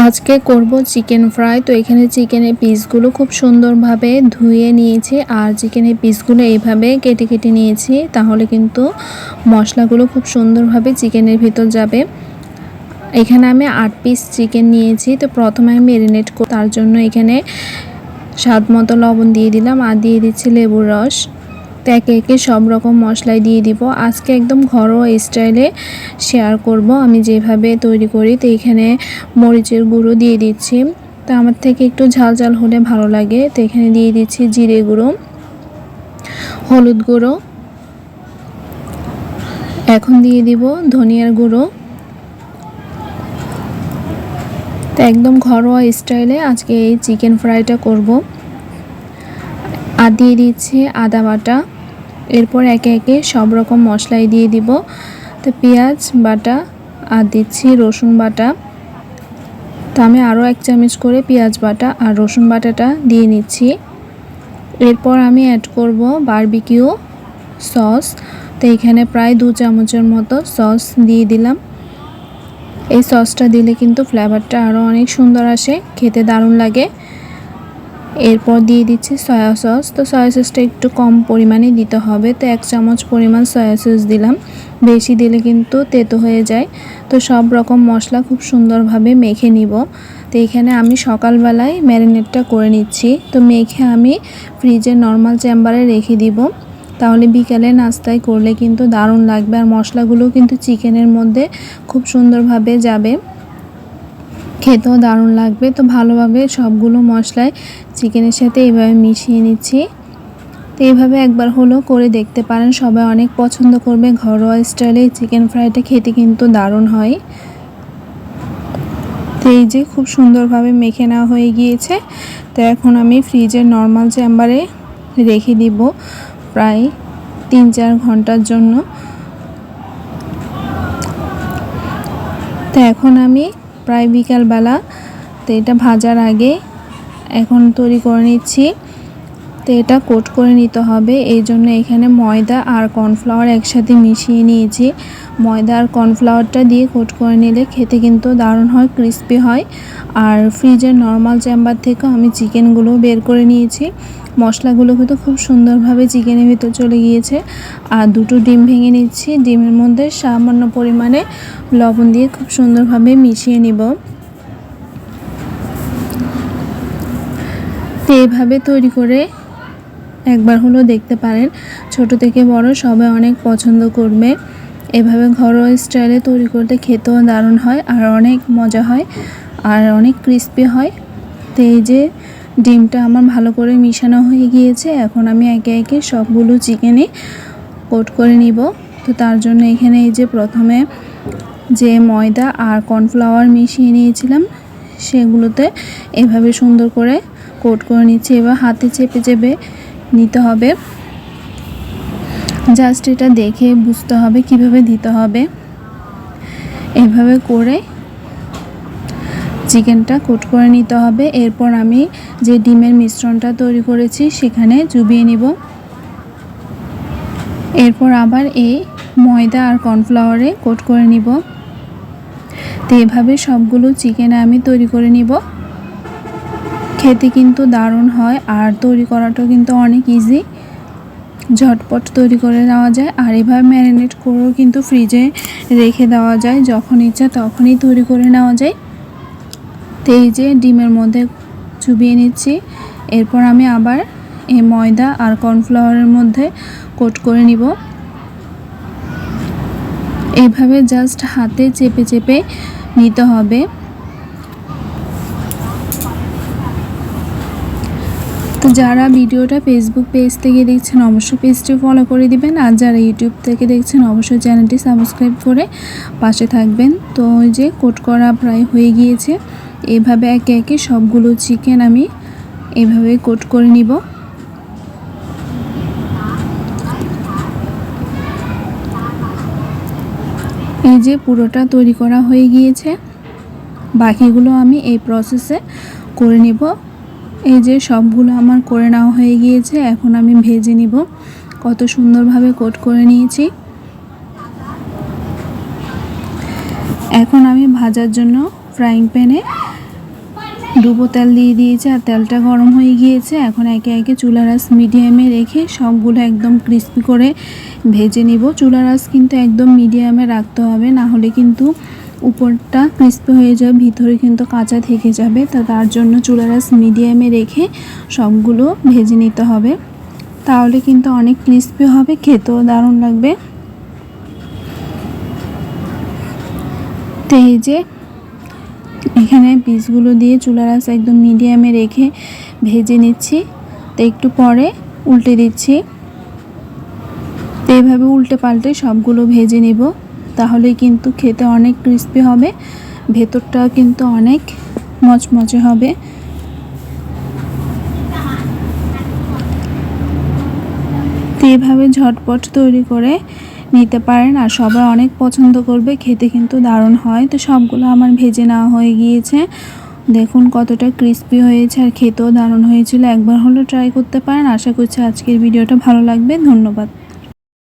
আজকে করব chicken fry. তো এখানে চিকেনের পিসগুলো খুব সুন্দরভাবে ধুয়ে নিয়েছি। আর চিকেনের পিসগুলো এইভাবে কেটে কেটে নিয়েছি, তাহলে কিন্তু মশলাগুলো খুব সুন্দরভাবে চিকেনের ভিতর যাবে। এখানে আমি আট পিস চিকেন নিয়েছি, তো প্রথমে আমি মেরিনেট তার জন্য এখানে স্বাদ মতো লবণ দিয়ে দিলাম। আর দিয়ে দিচ্ছি লেবুর রস। তো একে একে সব রকম মশলাই দিয়ে দিব। আজকে একদম ঘরোয়া স্টাইলে শেয়ার করব। আমি যেভাবে তৈরি করি তো এখানে মরিচের গুঁড়ো দিয়ে দিচ্ছি। তো আমার থেকে একটু ঝাল ঝাল হলে ভালো লাগে। তো এখানে দিয়ে দিচ্ছি জিরে গুঁড়ো, হলুদ গুঁড়ো। এখন দিয়ে দিব ধনিয়ার গুঁড়ো। তো একদম ঘরোয়া স্টাইলে আজকে এই চিকেন ফ্রাইটা করব। আর দিয়ে দিচ্ছি আদা বাটা। এরপর একে একে সব রকম মশলাই দিয়ে দিব। তো পেঁয়াজ বাটা আর দিচ্ছি রসুন বাটা। তো আমি আরও এক চামচ করে পেঁয়াজ বাটা আর রসুন বাটাটা দিয়ে নিচ্ছি। এরপর আমি অ্যাড করব বারবিকিউ সস তো এখানে প্রায় দু চামচের মতো সস দিয়ে দিলাম। এই সসটা দিলে কিন্তু ফ্লেভারটা আরও অনেক সুন্দর আসে, খেতে দারুণ লাগে। এরপর দিয়ে দিচ্ছি সয়া সস তো সয়া সসটা একটু কম পরিমাণে দিতে হবে। তো এক চামচ পরিমাণ সয়া সস দিলাম। বেশি দিলে কিন্তু তেতো হয়ে যায়। তো সব রকম মশলা খুব সুন্দরভাবে মেখে নিব। তো এখানে আমি সকালবেলায় ম্যারিনেটটা করে নিচ্ছি। তো মেখে আমি ফ্রিজের নর্মাল চেম্বারে রেখে দিব। তাহলে বিকালে নাস্তায় করলে কিন্তু দারুণ লাগবে। আর মশলাগুলো কিন্তু চিকেনের মধ্যে খুব সুন্দরভাবে যাবে। খেতেও দারুণ লাগবে। তো ভালোভাবে সবগুলো মশলায় চিকেনের সাথে এইভাবে মিশিয়ে নিচ্ছি। তো এইভাবে একবার হলো করে দেখতে পারেন। সবাই অনেক পছন্দ করবে। ঘরোয়া স্টাইলে চিকেন ফ্রাইটা খেতে কিন্তু দারুণ হয়। তো এই যে খুব সুন্দরভাবে মেখে নেওয়া হয়ে গিয়েছে। তো এখন আমি ফ্রিজের নর্মাল চেম্বারে রেখে দিব প্রায় তিন চার ঘণ্টার জন্য। তো এখন আমি প্রায় বিকালবেলা। তো এটা ভাজার আগে এখন তৈরি করে নিচ্ছি। তো এটা কোট করে নিতে হবে। এই জন্য এখানে ময়দা আর কর্নফ্লাওয়ার একসাথে মিশিয়ে নিয়েছি। ময়দা আর কর্নফ্লাওয়ারটা দিয়ে কোট করে নিলে খেতে কিন্তু দারুণ হয়, ক্রিস্পি হয়। আর ফ্রিজের নর্মাল চেম্বার থেকেও আমি চিকেনগুলো বের করে নিয়েছি। মশলাগুলো কিন্তু খুব সুন্দরভাবে চিকেনের ভিতর চলে গিয়েছে। আর দুটো ডিম ভেঙে নিচ্ছি। ডিমের মধ্যে সামান্য পরিমাণে লবণ দিয়ে খুব সুন্দরভাবে মিশিয়ে নিব। তো এইভাবে তৈরি করে একবার হলো দেখতে পারেন। ছোট থেকে বড় সবাই অনেক পছন্দ করবে। এভাবে ঘরোয়া স্টাইলে তৈরি করতে খেতেও দারুণ হয়, আর অনেক মজা হয়, আর অনেক ক্রিস্পি হয়। তো এই যে ডিমটা আমার ভালো করে মিশানো হয়ে গিয়েছে, এখন আমি একে একে সবগুলো চিকেনে কোট করে নিব। তো তার জন্য এখানে এই যে প্রথমে যে ময়দা আর কর্নফ্লাওয়ার মিশিয়ে নিয়েছিলাম, সেগুলোতে এভাবে সুন্দর করে কোট করে নিচ্ছি। এবার হাতে চেপে চেপে নিতে হবে। জাস্ট এটা দেখে বুঝতে হবে কীভাবে দিতে হবে। এভাবে করে চিকেনটা কোট করে নিতে হবে। এরপর আমি যে ডিমের মিশ্রণটা তৈরি করেছি সেখানে চুবিয়ে নিব। এরপর আবার এই ময়দা আর কর্নফ্লাওয়ারে কোট করে নিব। তো এভাবে সবগুলো চিকেন আমি তৈরি করে নিব। খেতে কিন্তু দারুণ হয় আর তৈরি করাটাও কিন্তু অনেক ইজি ঝটপট তৈরি করে নেওয়া যায় আর এভাবে ম্যারিনেট করেও কিন্তু ফ্রিজে রেখে দেওয়া যায় যখন ইচ্ছা তখনই তৈরি করে নেওয়া যায়। তো এই যে ডিমের মধ্যে চুবিয়ে নিচ্ছি। এরপর আমি আবার এই ময়দা আর কর্নফ্লাওয়ারের মধ্যে কোট করে নিব। এইভাবে জাস্ট হাতে চেপে চেপে নিতে হবে। তো যারা ভিডিওটা ফেসবুক পেজ থেকে দেখছেন, অবশ্যই পেজটি ফলো করে দিবেন। আর যারা ইউটিউব থেকে দেখছেন, অবশ্যই চ্যানেলটি সাবস্ক্রাইব করে পাশে থাকবেন। তো ওই যে কোট করা প্রায় হয়ে গিয়েছে। এভাবে একে একে সবগুলো চিকেন আমি এভাবে কোট করে নিব। এই যে পুরোটা তৈরি করা হয়ে গিয়েছে। বাকিগুলো আমি এই প্রসেসে করে নিব। এই যে সবগুলো আমার করে নেওয়া হয়ে গিয়েছে, এখন আমি ভেজে নিব। কত সুন্দরভাবে কোট করে নিয়েছি। এখন আমি ভাজার জন্য ফ্রাইং প্যানে ডুবো তেল দিয়ে দিয়েছি আর তেলটা গরম হয়ে গিয়েছে। এখন একে একে চুলার আঁচ মিডিয়ামে রেখে সবগুলো একদম ক্রিস্পি করে ভেজে নিব। চুলার আঁচ কিন্তু একদম মিডিয়ামে রাখতে হবে, না হলে কিন্তু উপরটা ক্রিস্পি হয়ে যাবে, ভিতরে কিন্তু কাঁচা থেকে যাবে, তা তার জন্য চুলার আঁচ মিডিয়ামে রেখে সবগুলো ভেজে নিতে হবে। তাহলে কিন্তু অনেক ক্রিস্পি হবে, খেতেও দারুণ লাগবে। তো এই যে এখানে পিসগুলো দিয়ে চুলার আঁচ একদম মিডিয়ামে রেখে ভেজে নিচ্ছি। তো একটু পরে উল্টে দিচ্ছি। তো এইভাবে উল্টে পাল্টে সবগুলো ভেজে নেব। তাহলে কিন্তু খেতে অনেক ক্রিস্পি হবে, ভেতরটা কিন্তু অনেক মচমচে হবে। তো এইভাবে ঝটপট তৈরি করে নিতে পারেন আর সবাই অনেক পছন্দ করবে, খেতে কিন্তু দারুণ হয়। তো সবগুলো আমার ভেজে নেওয়া হয়ে গিয়েছে। দেখুন কতটা ক্রিস্পি হয়েছে আর খেতেও দারুণ হয়েছিল, একবার হলো ট্রাই করতে পারেন। আশা করছি আজকের ভিডিওটা ভালো লাগবে। ধন্যবাদ।